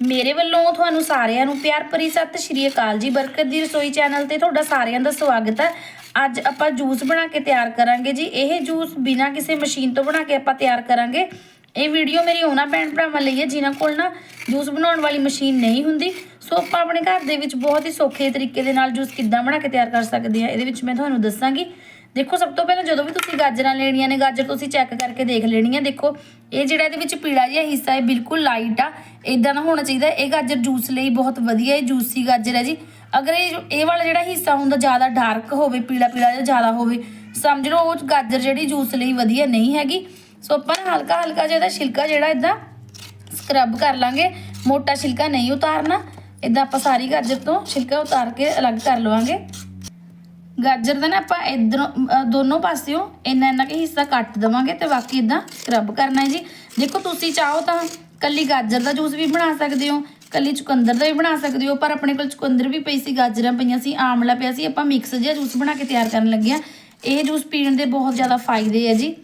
ਮੇਰੇ ਵੱਲੋਂ ਤੁਹਾਨੂੰ ਸਾਰਿਆਂ ਨੂੰ ਪਿਆਰ ਭਰੀ ਸਤਿ ਸ਼੍ਰੀ ਅਕਾਲ ਜੀ। ਬਰਕਤ ਦੀ ਰਸੋਈ ਚੈਨਲ ਤੇ ਤੁਹਾਡਾ ਸਾਰਿਆਂ ਦਾ ਸਵਾਗਤ ਹੈ। ਅੱਜ ਆਪਾਂ ਜੂਸ ਬਣਾ ਕੇ ਤਿਆਰ ਕਰਾਂਗੇ ਜੀ। ਇਹ ਜੂਸ ਬਿਨਾਂ ਕਿਸੇ ਮਸ਼ੀਨ ਤੋਂ ਬਣਾ ਕੇ ਆਪਾਂ ਤਿਆਰ ਕਰਾਂਗੇ। ਇਹ ਵੀਡੀਓ ਮੇਰੀ ਉਹਨਾਂ ਭੈਣ ਭਰਾਵਾਂ ਲਈ ਹੈ, ਜਿਨ੍ਹਾਂ ਕੋਲ ਨਾ ਜੂਸ ਬਣਾਉਣ ਵਾਲੀ ਮਸ਼ੀਨ ਨਹੀਂ ਹੁੰਦੀ। ਸੋ ਆਪਾਂ ਆਪਣੇ ਘਰ ਦੇ ਵਿੱਚ ਬਹੁਤ ਹੀ ਸੌਖੇ ਤਰੀਕੇ ਦੇ ਨਾਲ ਜੂਸ ਕਿੱਦਾਂ ਬਣਾ ਕੇ ਤਿਆਰ ਕਰ ਸਕਦੇ ਹਾਂ, ਇਹਦੇ ਵਿੱਚ ਮੈਂ ਤੁਹਾਨੂੰ ਦੱਸਾਂਗੀ। ਦੇਖੋ, ਸਭ ਤੋਂ ਪਹਿਲਾਂ ਜਦੋਂ ਵੀ ਤੁਸੀਂ ਗਾਜਰਾਂ ਲੈਣੀਆਂ ਨੇ, ਗਾਜਰ ਤੁਸੀਂ ਚੈੱਕ ਕਰਕੇ ਦੇਖ ਲੈਣੀ ਹੈ ਦੇਖੋ, ਇਹ ਜਿਹੜਾ ਇਹਦੇ ਵਿੱਚ ਪੀਲਾ ਜਿਹਾ ਹਿੱਸਾ ਹੈ ਬਿਲਕੁਲ ਲਾਈਟ ਆ ਇਦਾਂ ਦਾ ਹੋਣਾ ਚਾਹੀਦਾ। ਇਹ ਗਾਜਰ ਜੂਸ ਲਈ ਬਹੁਤ ਵਧੀਆ ਹੈ ਜੂਸੀ ਗਾਜਰ ਹੈ ਜੀ। ਅਗਰ ਇਹ ਇਹ ਵਾਲਾ ਜਿਹੜਾ ਹਿੱਸਾ ਹੁੰਦਾ, ਜ਼ਿਆਦਾ ਡਾਰਕ ਹੋਵੇ ਪੀਲਾ ਪੀਲਾ ਜਿਹਾ ਜ਼ਿਆਦਾ ਹੋਵੇ, ਸਮਝ ਲਓ ਉਹ ਗਾਜਰ ਜਿਹੜੀ ਜੂਸ ਲਈ ਵਧੀਆ ਨਹੀਂ ਹੈਗੀ। ਸੋ ਆਪਾਂ ਨਾ ਹਲਕਾ ਹਲਕਾ ਜਿਹਾ ਇਹਦਾ ਛਿਲਕਾ ਜਿਹੜਾ ਇਦਾਂ ਸਕਰਬ ਕਰ ਲਾਂਗੇ। ਮੋਟਾ ਛਿਲਕਾ ਨਹੀਂ ਉਤਾਰਨਾ। ਇਦਾਂ ਆਪਾਂ ਸਾਰੀ ਗਾਜਰ ਤੋਂ ਛਿਲਕਾ ਉਤਾਰ ਕੇ ਅਲੱਗ ਕਰ ਲਵਾਂਗੇ। ਗਾਜਰ ਦਾ ਨਾ ਆਪਾਂ ਇਧਰੋਂ ਦੋਨੋਂ ਪਾਸਿਓਂ ਇੰਨਾ ਇੰਨਾ ਕਿ ਹਿੱਸਾ ਕੱਟ ਦਵਾਂਗੇ ਤੇ ਬਾਕੀ ਇਦਾਂ ਸਕਰਬ ਕਰਨਾ ਹੈ ਜੀ। ਦੇਖੋ ਤੁਸੀਂ ਚਾਹੋ ਤਾਂ ਕੱਲੀ ਗਾਜਰ ਦਾ ਜੂਸ ਵੀ ਬਣਾ ਸਕਦੇ ਹੋ, ਕੱਲੀ ਚੁਕੰਦਰ ਦਾ ਵੀ ਬਣਾ ਸਕਦੇ ਹੋ, ਪਰ ਆਪਣੇ ਕੋਲ ਚੁਕੰਦਰ ਵੀ ਪਈ ਸੀ, ਗਾਜਰਾਂ ਪਈਆਂ ਸੀ, ਆਮਲਾ ਪਿਆ ਸੀ। ਆਪਾਂ ਮਿਕਸ ਜਿਹਾ ਜੂਸ ਬਣਾ ਕੇ ਤਿਆਰ ਕਰਨ ਲੱਗੇ ਆ ਇਹ ਜੂਸ ਪੀਣ ਦੇ ਬਹੁਤ ਜ਼ਿਆਦਾ ਫਾਇਦੇ ਹੈ ਜੀ।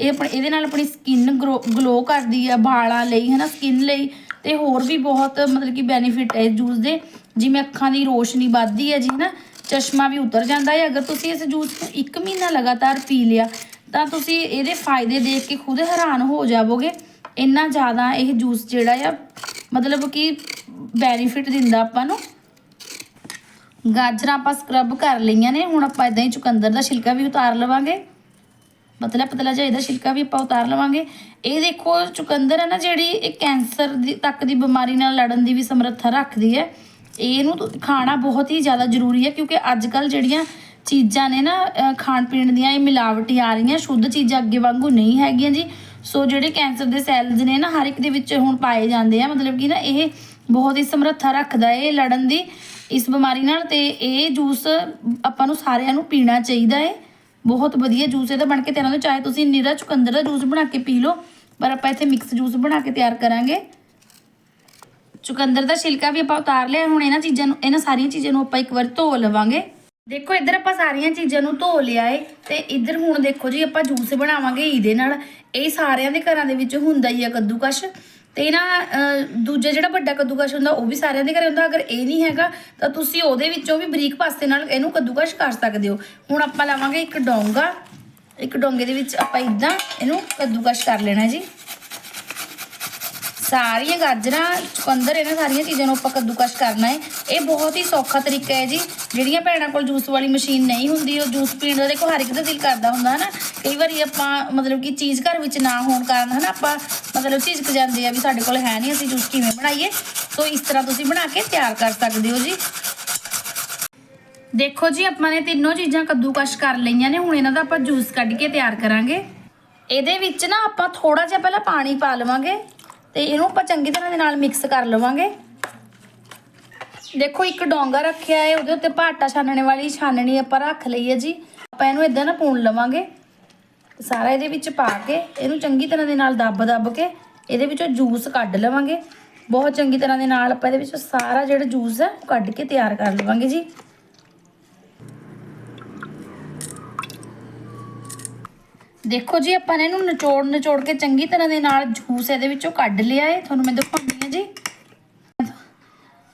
ਇਹ ਆਪਣੇ, ਇਹਦੇ ਨਾਲ ਆਪਣੀ ਸਕਿਨ ਗਲੋ ਕਰਦੀ ਆ, ਵਾਲਾਂ ਲਈ, ਹਨਾ ਸਕਿਨ ਲਈ, ਤੇ ਹੋਰ ਵੀ ਬਹੁਤ ਮਤਲਬ ਕਿ ਬੈਨੀਫਿਟ ਹੈ ਇਸ ਜੂਸ ਦੇ। ਜਿਵੇਂ ਅੱਖਾਂ ਦੀ ਰੋਸ਼ਨੀ ਵੱਧਦੀ ਹੈ ਜੀ ਹਨਾ ਚਸ਼ਮਾ ਵੀ ਉਤਰ ਜਾਂਦਾ ਹੈ ਅਗਰ ਤੁਸੀਂ ਇਸ ਜੂਸ ਨੂੰ 1 ਮਹੀਨਾ ਲਗਾਤਾਰ ਪੀ ਲਿਆ, ਤਾਂ ਤੁਸੀਂ ਇਹਦੇ ਫਾਇਦੇ ਦੇਖ ਕੇ ਖੁਦ ਹੈਰਾਨ ਹੋ ਜਾਵੋਗੇ। ਇੰਨਾ ਜ਼ਿਆਦਾ ਇਹ ਜੂਸ ਜਿਹੜਾ ਆ, ਮਤਲਬ ਕਿ ਬੈਨੀਫਿਟ ਦਿੰਦਾ ਆਪਾਂ ਨੂੰ। ਗਾਜਰਾਂ ਆਪਾਂ ਸਕਰਬ ਕਰ ਲਈਆਂ ਨੇ, ਹੁਣ ਆਪਾਂ ਇਦਾਂ ਹੀ ਚੁਕੰਦਰ ਦਾ ਛਿਲਕਾ ਵੀ ਉਤਾਰ ਲਵਾਂਗੇ। ਪਤਲਾ ਪਤਲਾ ਜਿਹਾ ਇਹਦਾ ਛਿਲਕਾ ਵੀ ਆਪਾਂ ਉਤਾਰ ਲਵਾਂਗੇ। ਇਹ ਦੇਖੋ ਚੁਕੰਦਰ ਹੈ ਨਾ ਜਿਹੜੀ ਇਹ ਕੈਂਸਰ ਦੀ ਤੱਕ ਦੀ ਬਿਮਾਰੀ ਨਾਲ ਲੜਨ ਦੀ ਵੀ ਸਮਰੱਥਾ ਰੱਖਦੀ ਹੈ। ਇਹਨੂੰ ਖਾਣਾ ਬਹੁਤ ਹੀ ਜ਼ਿਆਦਾ ਜ਼ਰੂਰੀ ਹੈ ਕਿਉਂਕਿ ਅੱਜ ਕੱਲ ਜਿਹੜੀਆਂ ਚੀਜ਼ਾਂ ਨੇ ਨਾ ਖਾਣ ਪੀਣ ਦੀਆਂ ਇਹ ਮਿਲਾਵਟੀ ਆ ਰਹੀਆਂ, ਸ਼ੁੱਧ ਚੀਜ਼ਾਂ ਅੱਗੇ ਵਾਂਗੂ ਨਹੀਂ ਹੈਗੀਆਂ ਜੀ। ਸੋ ਜਿਹੜੇ ਕੈਂਸਰ ਦੇ ਸੈੱਲਸ ਨੇ ਨਾ, ਹਰ ਇੱਕ ਦੇ ਵਿੱਚ ਹੁਣ ਪਾਏ ਜਾਂਦੇ ਆ, ਮਤਲਬ ਕਿ ਨਾ ਇਹ ਬਹੁਤ ਹੀ ਸਮਰੱਥਾ ਰੱਖਦਾ ਹੈ ਇਹ ਲੜਨ ਦੀ ਇਸ ਬਿਮਾਰੀ ਨਾਲ ਤੇ ਇਹ ਜੂਸ ਆਪਾਂ ਨੂੰ ਸਾਰਿਆਂ ਨੂੰ ਪੀਣਾ ਚਾਹੀਦਾ ਹੈ। ਬਹੁਤ ਵਧੀਆ ਜੂਸ ਇਹਦਾ ਬਣ ਕੇ ਤਿਆਰ ਹੁੰਦਾ ਚਾਹੇ ਤੁਸੀਂ ਨਿਰਾ ਚੁਕੰਦਰ ਦਾ ਜੂਸ ਬਣਾ ਕੇ ਪੀ ਲਓ, ਪਰ ਆਪਾਂ ਇੱਥੇ ਮਿਕਸ ਜੂਸ ਬਣਾ ਕੇ ਤਿਆਰ ਕਰਾਂਗੇ। ਚੁਕੰਦਰ ਦਾ ਛਿਲਕਾ ਵੀ ਆਪਾਂ ਉਤਾਰ ਲਿਆ, ਹੁਣ ਇਹਨਾਂ ਚੀਜ਼ਾਂ ਨੂੰ ਇਹਨਾਂ ਸਾਰੀਆਂ ਚੀਜ਼ਾਂ ਨੂੰ ਆਪਾਂ ਇੱਕ ਵਾਰ ਧੋ ਲਵਾਂਗੇ। ਦੇਖੋ, ਇੱਧਰ ਆਪਾਂ ਸਾਰੀਆਂ ਚੀਜ਼ਾਂ ਨੂੰ ਧੋ ਲਿਆ ਏ, ਤੇ ਇੱਧਰ ਹੁਣ ਦੇਖੋ ਜੀ ਆਪਾਂ ਜੂਸ ਬਣਾਵਾਂਗੇ ਇਹਦੇ ਨਾਲ। ਇਹ ਸਾਰਿਆਂ ਦੇ ਘਰਾਂ ਦੇ ਵਿੱਚ ਹੁੰਦਾ ਹੀ ਆ ਕੱਦੂਕਸ਼। ਤੇ ਨਾ ਦੂਜਾ ਜਿਹੜਾ ਵੱਡਾ ਕੱਦੂਕਸ਼ ਹੁੰਦਾ, ਉਹ ਵੀ ਸਾਰਿਆਂ ਦੇ ਘਰੇ ਹੁੰਦਾ। ਅਗਰ ਇਹ ਨਹੀਂ ਹੈਗਾ, ਤਾਂ ਤੁਸੀਂ ਉਹਦੇ ਵਿੱਚੋਂ ਵੀ ਬਰੀਕ ਪਾਸੇ ਨਾਲ ਇਹਨੂੰ ਕੱਦੂਕਸ਼ ਕਰ ਸਕਦੇ ਹੋ। ਹੁਣ ਆਪਾਂ ਲਾਵਾਂਗੇ ਇੱਕ ਡੋਂਗਾ। ਇੱਕ ਡੋਂਗੇ ਦੇ ਵਿੱਚ ਆਪਾਂ ਇਦਾਂ ਇਹਨੂੰ ਕੱਦੂਕਸ਼ ਕਰ ਲੈਣਾ ਜੀ। ਸਾਰੀਆਂ ਗਾਜਰਾਂ, ਚੁਕੰਦਰ, ਇਹਨਾਂ ਸਾਰੀਆਂ ਚੀਜ਼ਾਂ ਨੂੰ ਆਪਾਂ ਕੱਦੂਕਸ਼ ਕਰਨਾ ਹੈ। ਇਹ ਬਹੁਤ ਹੀ ਸੌਖਾ ਤਰੀਕਾ ਹੈ ਜੀ। ਜਿਹੜੀਆਂ ਭੈਣਾਂ ਕੋਲ ਜੂਸ ਵਾਲੀ ਮਸ਼ੀਨ ਨਹੀਂ ਹੁੰਦੀ, ਉਹ ਜੂਸ ਪੀਣ ਦਾ ਦੇਖੋ ਹਰ ਇੱਕ ਦਾ ਦਿਲ ਕਰਦਾ ਹੁੰਦਾ, ਹਨਾ। ਕਈ ਵਾਰੀ ਆਪਾਂ ਮਤਲਬ ਕਿ ਚੀਜ਼ ਘਰ ਵਿੱਚ ਨਾ ਹੋਣ ਕਾਰਨ, ਹਨਾ, ਆਪਾਂ ਮਤਲਬ ਝਿਜਕ ਜਾਂਦੇ ਆ ਵੀ ਸਾਡੇ ਕੋਲ ਹੈ ਨਹੀਂ, ਅਸੀਂ ਜੂਸ ਕਿਵੇਂ ਬਣਾਈਏ। ਸੋ ਇਸ ਤਰ੍ਹਾਂ ਤੁਸੀਂ ਬਣਾ ਕੇ ਤਿਆਰ ਕਰ ਸਕਦੇ ਹੋ ਜੀ। ਦੇਖੋ ਜੀ, ਆਪਾਂ ਨੇ ਤਿੰਨੋਂ ਚੀਜ਼ਾਂ ਕੱਦੂਕਸ਼ ਕਰ ਲਈਆਂ ਨੇ, ਹੁਣ ਇਹਨਾਂ ਦਾ ਆਪਾਂ ਜੂਸ ਕੱਢ ਕੇ ਤਿਆਰ ਕਰਾਂਗੇ। ਇਹਦੇ ਵਿੱਚ ਨਾ ਆਪਾਂ ਥੋੜਾ ਜਿਹਾ ਪਹਿਲਾਂ ਪਾਣੀ ਪਾ ਲਵਾਂਗੇ। ਤੇ ਇਹਨੂੰ ਆਪਾਂ ਚੰਗੀ ਤਰ੍ਹਾਂ ਦੇ ਨਾਲ ਮਿਕਸ ਕਰ ਲਵਾਂਗੇ। ਦੇਖੋ, ਇੱਕ ਡੋਂਗਾ ਰੱਖਿਆ ਹੈ, ਉਹਦੇ ਉੱਤੇ ਭਾਟਾ ਛਾਨਣੇ ਵਾਲੀ ਛਾਨਣੀ ਆਪਾਂ ਰੱਖ ਲਈ ਹੈ ਜੀ। ਆਪਾਂ ਇਹਨੂੰ ਇਦਾਂ ਨਾ ਪੂਣ ਲਵਾਂਗੇ। ਸਾਰਾ ਇਹਦੇ ਵਿੱਚ ਪਾ ਕੇ, ਇਹਨੂੰ ਚੰਗੀ ਤਰ੍ਹਾਂ ਦੇ ਨਾਲ ਦੱਬ-ਦੱਬ ਕੇ, ਇਹਦੇ ਵਿੱਚੋਂ ਜੂਸ ਕੱਢ ਲਵਾਂਗੇ। ਬਹੁਤ ਚੰਗੀ ਤਰ੍ਹਾਂ ਦੇ ਨਾਲ ਆਪਾਂ ਇਹਦੇ ਵਿੱਚੋਂ ਸਾਰਾ ਜਿਹੜਾ ਜੂਸ ਹੈ, ਉਹ ਕੱਢ ਕੇ ਤਿਆਰ ਕਰ ਲਵਾਂਗੇ ਜੀ। ਦੇਖੋ ਜੀ, ਆਪਾਂ ਨੇ ਇਹਨੂੰ ਨਿਚੋੜ ਨਿਚੋੜ ਕੇ ਚੰਗੀ ਤਰ੍ਹਾਂ ਦੇ ਨਾਲ ਜੂਸ ਇਹਦੇ ਵਿੱਚੋਂ ਕੱਢ ਲਿਆ ਹੈ ਤੁਹਾਨੂੰ ਮੈਂ ਦਿਖਾਉਂਦੀ ਹਾਂ ਜੀ।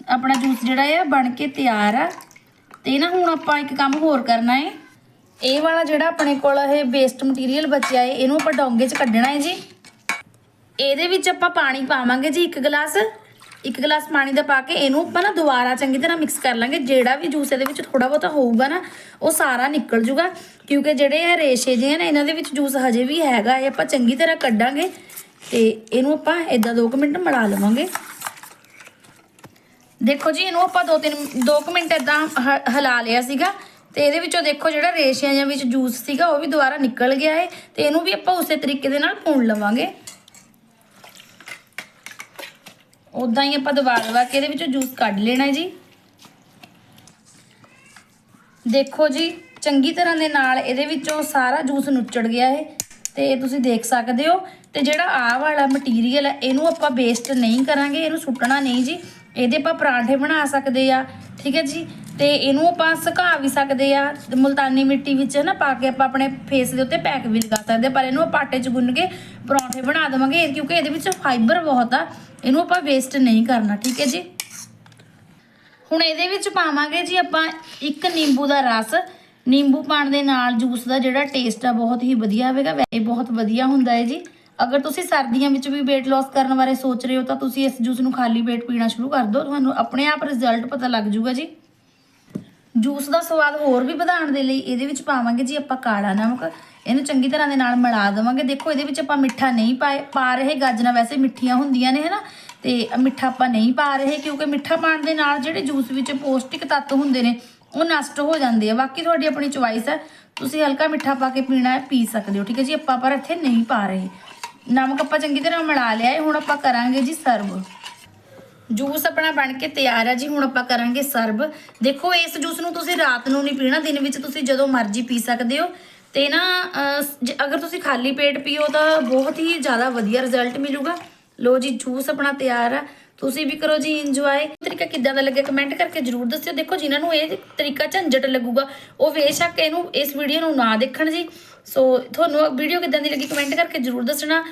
ਆਪਣਾ ਜੂਸ ਜਿਹੜਾ ਆ, ਬਣ ਕੇ ਤਿਆਰ ਆ। ਤੇ ਨਾ ਹੁਣ ਆਪਾਂ ਇੱਕ ਕੰਮ ਹੋਰ ਕਰਨਾ ਹੈ ਇਹ ਵਾਲਾ ਜਿਹੜਾ ਆਪਣੇ ਕੋਲ ਇਹ ਵੇਸਟ ਮਟੀਰੀਅਲ ਬਚਿਆ ਹੈ ਇਹਨੂੰ ਆਪਾਂ ਡੋਂਗੇ 'ਚ ਕੱਢਣਾ ਹੈ ਜੀ। ਇਹਦੇ ਵਿੱਚ ਆਪਾਂ ਪਾਣੀ ਪਾਵਾਂਗੇ ਜੀ ਇੱਕ ਗਲਾਸ। ਇੱਕ ਗਲਾਸ ਪਾਣੀ ਦਾ ਪਾ ਕੇ ਇਹਨੂੰ ਆਪਾਂ ਨਾ ਦੁਬਾਰਾ ਚੰਗੀ ਤਰ੍ਹਾਂ ਮਿਕਸ ਕਰ ਲਾਂਗੇ। ਜਿਹੜਾ ਵੀ ਜੂਸ ਇਹਦੇ ਵਿੱਚ ਥੋੜਾ ਬਹੁਤਾ ਹੋਊਗਾ ਨਾ, ਉਹ ਸਾਰਾ ਨਿਕਲ ਜੂਗਾ। ਕਿਉਂਕਿ ਜਿਹੜੇ ਇਹ ਰੇਸ਼ੇ ਜਿਹੇ ਨੇ, ਇਹਨਾਂ ਦੇ ਵਿੱਚ ਜੂਸ ਹਜੇ ਵੀ ਹੈਗਾ, ਇਹ ਆਪਾਂ ਚੰਗੀ ਤਰ੍ਹਾਂ ਕੱਢਾਂਗੇ ਤੇ ਇਹਨੂੰ ਆਪਾਂ ਇਦਾਂ 2 ਮਿੰਟ ਮਲਾ ਲਵਾਂਗੇ। ਦੇਖੋ ਜੀ, ਇਹਨੂੰ ਆਪਾਂ 2-3 2 ਮਿੰਟ ਇਦਾਂ ਹਿਲਾ ਲਿਆ ਸੀਗਾ ਤੇ ਇਹਦੇ ਵਿੱਚੋਂ ਦੇਖੋ ਜਿਹੜਾ ਰੇਸ਼ਿਆਂ ਜਾਂ ਵਿੱਚ ਜੂਸ ਸੀਗਾ, ਉਹ ਵੀ ਦੁਬਾਰਾ ਨਿਕਲ ਗਿਆ ਹੈ ਤੇ ਇਹਨੂੰ ਵੀ ਆਪਾਂ ਉਸੇ ਤਰੀਕੇ ਦੇ ਨਾਲ ਭੁੰਨ ਲਵਾਂਗੇ। ਉਦਾਂ ਹੀ ਆਪਾਂ ਦਵਾ ਦਵਾ ਕੇ ਇਹਦੇ ਵਿੱਚੋਂ ਜੂਸ ਕੱਢ ਲੈਣਾ ਜੀ। ਦੇਖੋ ਜੀ, ਚੰਗੀ ਤਰ੍ਹਾਂ ਦੇ ਨਾਲ ਇਹਦੇ ਵਿੱਚੋਂ ਸਾਰਾ ਜੂਸ ਨੁੱਚੜ ਗਿਆ ਹੈ ਤੇ ਇਹ ਤੁਸੀਂ ਦੇਖ ਸਕਦੇ ਹੋ ਤੇ ਜਿਹੜਾ ਆਹ ਵਾਲਾ ਮਟੀਰੀਅਲ ਹੈ, ਇਹਨੂੰ ਆਪਾਂ ਵੇਸਟ ਨਹੀਂ ਕਰਾਂਗੇ, ਇਹਨੂੰ ਸੁੱਟਣਾ ਨਹੀਂ ਜੀ। ਇਹਦੇ ਆਪਾਂ ਪਰਾਂਠੇ ਬਣਾ ਸਕਦੇ ਆ, ਠੀਕ ਹੈ ਜੀ? ਤੇ ਇਹਨੂੰ ਆਪਾਂ ਸੁਕਾ ਵੀ ਸਕਦੇ ਆ ਮੁਲਤਾਨੀ ਮਿੱਟੀ ਵਿੱਚ ਨਾ ਪਾ ਕੇ ਆਪਾਂ ਆਪਣੇ ਫੇਸ ਦੇ ਉੱਤੇ ਪੈਕ ਵੀ ਲਗਾ ਸਕਦੇ ਪਰ ਇਹਨੂੰ ਆਪਾਂ ਆਟੇ 'ਚ ਗੁੰਨ ਕੇ ਪਰੌਂਠੇ ਬਣਾ ਦੇਵਾਂਗੇ, ਕਿਉਂਕਿ ਇਹਦੇ ਵਿੱਚ ਫਾਈਬਰ ਬਹੁਤ ਆ। ਇਹਨੂੰ ਆਪਾਂ ਵੇਸਟ ਨਹੀਂ ਕਰਨਾ, ਠੀਕ ਹੈ ਜੀ? ਹੁਣ ਇਹਦੇ ਵਿੱਚ ਪਾਵਾਂਗੇ ਜੀ ਆਪਾਂ ਇੱਕ ਨਿੰਬੂ ਦਾ ਰਸ। ਨਿੰਬੂ ਪਾਣ ਦੇ ਨਾਲ ਜੂਸ ਦਾ ਜਿਹੜਾ ਟੇਸਟ ਆ ਬਹੁਤ ਹੀ ਵਧੀਆ ਆਵੇਗਾ। ਇਹ ਬਹੁਤ ਵਧੀਆ ਹੁੰਦਾ ਹੈ ਜੀ। ਅਗਰ ਤੁਸੀਂ ਸਰਦੀਆਂ ਵਿੱਚ ਵੀ weight loss ਕਰਨ ਬਾਰੇ ਸੋਚ ਰਹੇ ਹੋ ਤਾਂ ਤੁਸੀਂ ਇਸ ਜੂਸ ਨੂੰ ਖਾਲੀ ਪੇਟ ਪੀਣਾ ਸ਼ੁਰੂ ਕਰ ਦਿਓ। ਤੁਹਾਨੂੰ ਆਪਣੇ ਆਪ ਰਿਜ਼ਲਟ ਪਤਾ ਲੱਗ ਜਾਊਗਾ ਜੀ। ਜੂਸ ਦਾ ਸਵਾਦ ਹੋਰ ਵੀ ਵਧਾਉਣ ਦੇ ਲਈ ਇਹਦੇ ਵਿੱਚ ਪਾਵਾਂਗੇ ਜੀ ਆਪਾਂ ਕਾਲਾ ਨਮਕ। ਇਹਨੂੰ ਚੰਗੀ ਤਰ੍ਹਾਂ ਦੇ ਨਾਲ ਮਿਲਾ ਦੇਵਾਂਗੇ। ਦੇਖੋ, ਇਹਦੇ ਵਿੱਚ ਆਪਾਂ ਮਿੱਠਾ ਨਹੀਂ ਪਾਏ, ਪਾ ਰਹੇ ਗਾਜਰਾਂ ਵੈਸੇ ਮਿੱਠੀਆਂ ਹੁੰਦੀਆਂ ਨੇ, ਹਨਾ? ਤੇ ਮਿੱਠਾ ਆਪਾਂ ਨਹੀਂ ਪਾ ਰਹੇ ਕਿਉਂਕਿ ਮਿੱਠਾ ਪਾਉਣ ਦੇ ਨਾਲ ਜਿਹੜੇ ਜੂਸ ਵਿੱਚ ਪੌਸ਼ਟਿਕ ਤੱਤ ਹੁੰਦੇ ਨੇ, ਉਹ ਨਸ਼ਟ ਹੋ ਜਾਂਦੇ ਆ। ਬਾਕੀ ਤੁਹਾਡੀ ਆਪਣੀ ਚੁਆਇਸ ਹੈ। ਤੁਸੀਂ ਹਲਕਾ ਮਿੱਠਾ ਪਾ ਕੇ ਪੀਣਾ ਹੈ, ਪੀ ਸਕਦੇ ਹੋ, ਠੀਕ ਹੈ ਜੀ? ਆਪਾਂ ਪਰ ਇੱਥੇ ਨਹੀਂ ਪਾ ਰਹੇ। ਨਮਕ ਆਪਾਂ ਚੰਗੀ ਤਰ੍ਹਾਂ ਮਿਲਾ ਲਿਆ ਹੈ। ਹੁਣ ਆਪਾਂ ਕਰਾਂਗੇ ਜੀ ਸਰਵ। ਜੂਸ ਆਪਣਾ ਬਣ ਕੇ ਤਿਆਰ ਹੈ ਜੀ, ਹੁਣ ਆਪਾਂ ਕਰਾਂਗੇ ਸਰਵ। ਦੇਖੋ, ਇਸ ਜੂਸ ਨੂੰ ਤੁਸੀਂ ਰਾਤ ਨੂੰ ਨਹੀਂ ਪੀਣਾ, ਦਿਨ ਵਿੱਚ ਤੁਸੀਂ ਜਦੋਂ ਮਰਜ਼ੀ ਪੀ ਸਕਦੇ ਹੋ। ਤੇ ਨਾ ਅਗਰ ਤੁਸੀਂ ਖਾਲੀ ਪੇਟ ਪੀਓ ਤਾਂ ਬਹੁਤ ਹੀ ਜ਼ਿਆਦਾ ਵਧੀਆ ਰਿਜ਼ਲਟ ਮਿਲੂਗਾ। ਲੋ ਜੀ, ਜੂਸ ਆਪਣਾ ਤਿਆਰ ਆ। ਤੁਸੀਂ ਵੀ ਕਰੋ ਜੀ ਇੰਜੋਏ ਤਰੀਕਾ ਕਿੱਦਾਂ ਦਾ ਲੱਗਿਆ ਕਮੈਂਟ ਕਰਕੇ ਜਰੂਰ ਦੱਸਿਓ। ਦੇਖੋ, ਜਿਨ੍ਹਾਂ ਨੂੰ ਇਹ ਤਰੀਕਾ ਝੰਜਟ ਲੱਗੂਗਾ, ਉਹ ਬੇਸ਼ੱਕ ਇਹਨੂੰ ਇਸ ਵੀਡੀਓ ਨੂੰ ਨਾ ਦੇਖਣ ਜੀ। ਸੋ ਤੁਹਾਨੂੰ ਵੀਡੀਓ ਕਿੱਦਾਂ ਦੀ ਲੱਗੀ ਕਮੈਂਟ ਕਰਕੇ ਜਰੂਰ ਦੱਸਣਾ।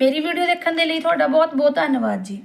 ਮੇਰੀ ਵੀਡੀਓ ਦੇਖਣ ਦੇ ਲਈ ਤੁਹਾਡਾ ਬਹੁਤ ਬਹੁਤ ਧੰਨਵਾਦ ਜੀ।